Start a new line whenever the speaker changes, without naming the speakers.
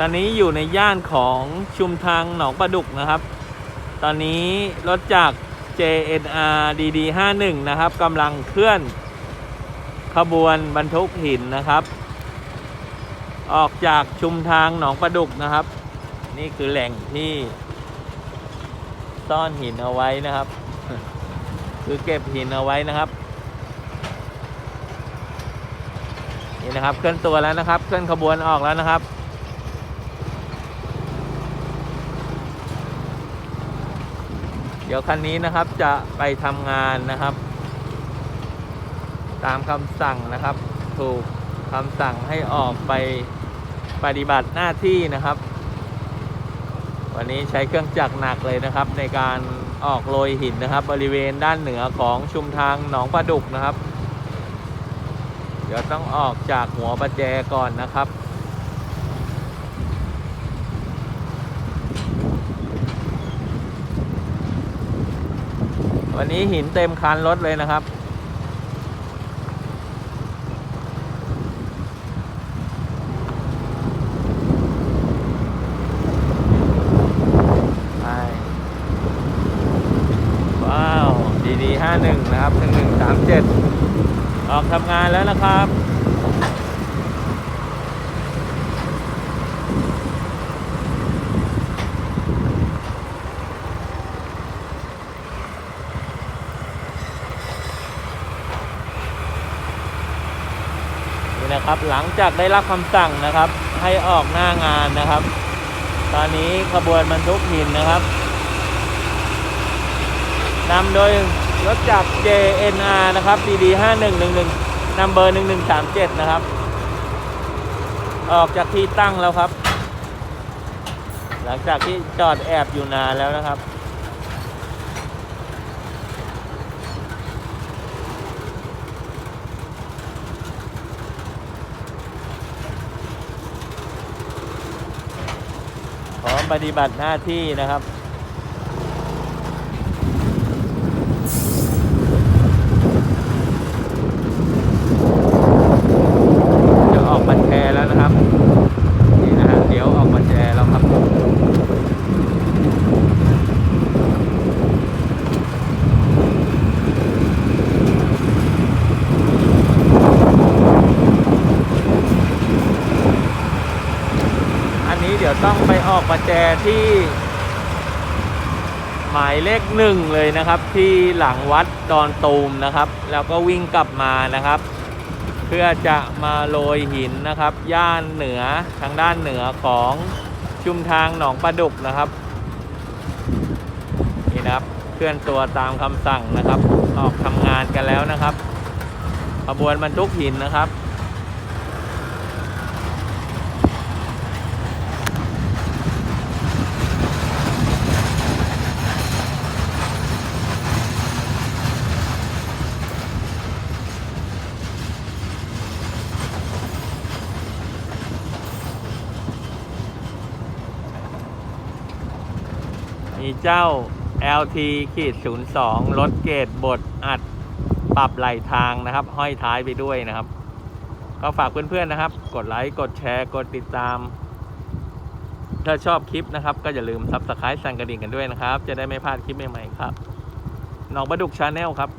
ตอนนี้อยู่ในย่านของชุมทางหนองประดุกนะครับ ตอนนี้รถจาก JNR DD 51นะครับกำลังเคลื่อนขบวนบรรทุกหินนะครับ ออกจากชุมทางหนองประดุกนะครับ นี่คือแหล่งที่ซ่อนหินเอาไว้นะครับ คือเก็บหินเอาไว้นะครับนี่นะครับเคลื่อนตัวแล้วนะครับ เคลื่อนขบวนออกแล้วนะครับ เดี๋ยวคันนี้นะครับจะไปทำงานนะครับ ตามคำสั่งนะครับ ถูกคำสั่งให้ออกไปปฏิบัติหน้าที่นะครับ วันนี้ใช้เครื่องจักรหนักเลยนะครับ ในการออกโรยหินนะครับ บริเวณด้านเหนือของชุมทางหนองปลาดุกนะครับ เดี๋ยวต้องออกจากหัวประแจก่อนนะครับ วันนี้หินเต็มคันรถเลยนะครับ ไป ว้าว ดีดีห้าหนึ่งนะครับหนึ่งหนึ่งสามเจ็ดออกทำงานแล้วนะครับ นะครับ หลังจากได้รับคำสั่งนะครับ ให้ออกหน้างานนะครับ ตอนนี้ขบวนบรรทุกหินนะครับนำโดยรถจักร JNR นะครับ DD 5111นำเบอร์1137 นะครับ ออกจากที่ตั้งแล้วครับ หลังจากที่จอดแอบอยู่นานแล้วนะครับ พร้อม ปฏิบัติหน้าที่นะครับ เดี๋ยวออกบันแจแล้วนะครับ นี่นะฮะเดี๋ยวออกบันแจแล้วครับ อันนี้เดี๋ยวต้องไป ออกประแจที่ หมายเลขหนึ่งเลยนะครับ ที่หลังวัดดอนตูมนะครับ แล้วก็วิ่งกลับมานะครับ เพื่อจะมาโรยหินนะครับ ย่านเหนือทางด้านเหนือของชุมทางหนองประดุกนะครับนี่นะครับเคลื่อนตัวตามคำสั่งนะครับ ออกทำงานกันแล้วนะครับขบวนบรรทุกหินนะครับ มีเจ้า LT ขีด02รถเกตบดอัดปรับไหลทางนะครับ ห้อยท้ายไปด้วยนะครับ ก็ฝากเพื่อนๆนะครับ กดไลค์ กดแชร์ กดติดตาม ถ้าชอบคลิปนะครับ ก็อย่าลืมซับสไครต์สั่นกระดิ่งกันด้วยนะครับ จะได้ไม่พลาดคลิปใหม่ๆครับหนองประดุกชาแนลครับ